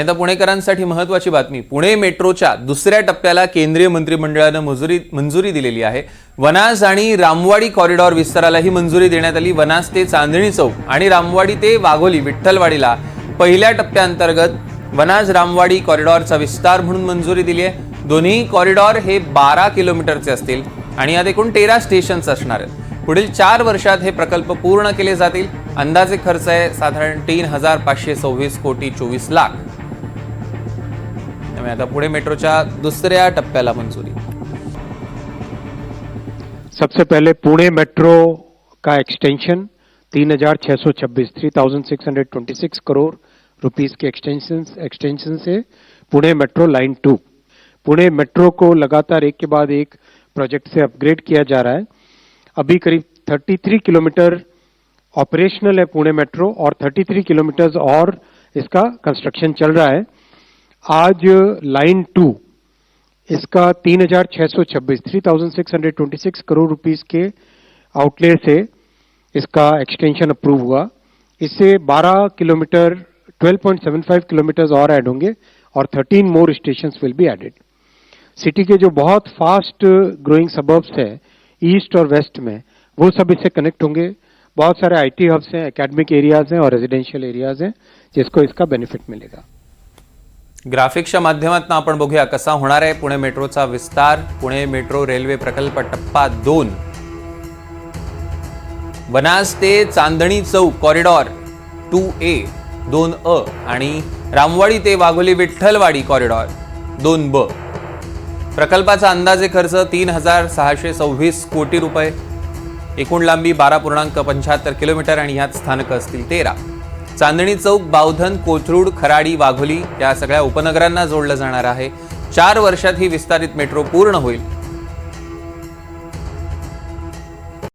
आता पुणेकरांसाठी महत्वाची बातमी. पुणे मेट्रोच्या दुसऱ्या टप्प्याला केंद्रीय मंत्रिमंडळानं मंजुरी मंजुरी दिलेली आहे. वनास आणि रामवाडी कॉरिडॉर विस्तारालाही मंजुरी देण्यात आली. वनास ते चांदणी चौक आणि रामवाडी ते वाघोली विठ्ठलवाडीला पहिल्या टप्प्याअंतर्गत वनाज रामवाडी कॉरिडॉरचा विस्तार म्हणून मंजुरी दिली आहे. दोन्ही कॉरिडॉर हे बारा किलोमीटरचे असतील आणि यात एकूण तेरा स्टेशन्स असणार आहेत. पुढील चार वर्षात हे प्रकल्प पूर्ण केले जातील. अंदाजे खर्च आहे साधारण तीन हजार पाचशे सव्वीस कोटी चोवीस लाख. आता पुणे मेट्रोच्या दुसऱ्या टप्प्याला मंजुरी. सबसे पहले पुणे मेट्रो का एक्सटेंशन तीन हज़ार छह सौ छब्बीस, three thousand six hundred twenty six crore rupees के एक्सटेंशन एक्सटेंशन से Pune metro line two Pune metro को लगातार एक के बाद एक प्रोजेक्ट से अपग्रेड किया जा रहा है। अभी करीब 33 किलोमीटर ऑपरेशनल है पुणे मेट्रो और 33 किलोमीटर और इसका कंस्ट्रक्शन चल रहा है। आज लाइन टू, इसका तीन हज़ार छह सौ छब्बीस, three thousand six hundred twenty six crore rupees के आउटले से इसका एक्सटेंशन अप्रूव हुआ। इससे 12 किलोमीटर 12.75 किलोमीटर और ऐड होंगे और 13 more stations will be added city के जो बहुत फास्ट ग्रोइंग सबर्ब्स हैं ईस्ट और वेस्ट में, वो सब इससे कनेक्ट होंगे। बहुत सारे आईटी हब्स हैं एकेडमिक एरियाज़ हैं और रेजिडेंशियल एरियाज़ हैं, जिसको इसका बेनिफिट मिलेगा। ग्राफिक्सच्या माध्यमातून आपण बघूया कसा होणार आहे पुणे मेट्रोचा विस्तार. पुणे मेट्रो रेल्वे प्रकल्प टप्पा दोन. बनास ते चांदणी चौक कॉरिडॉर टू ए दोन अ आणि रामवाडी ते वाघोली विठ्ठलवाडी कॉरिडॉर दोन ब. प्रकल्पाचा अंदाजे खर्च तीन हजार सहाशे सव्वीस कोटी रुपये. एकूण लांबी बारा पूर्णांक पंच्याहत्तर किलोमीटर आणि ह्यात स्थानकं असतील तेरा. चांदणी चौक बावधन कोथरूड खराडी वाघोली या सगळ्या उपनगरांना जोडलं जाणार आहे. चार वर्षात ही विस्तारित मेट्रो पूर्ण होईल.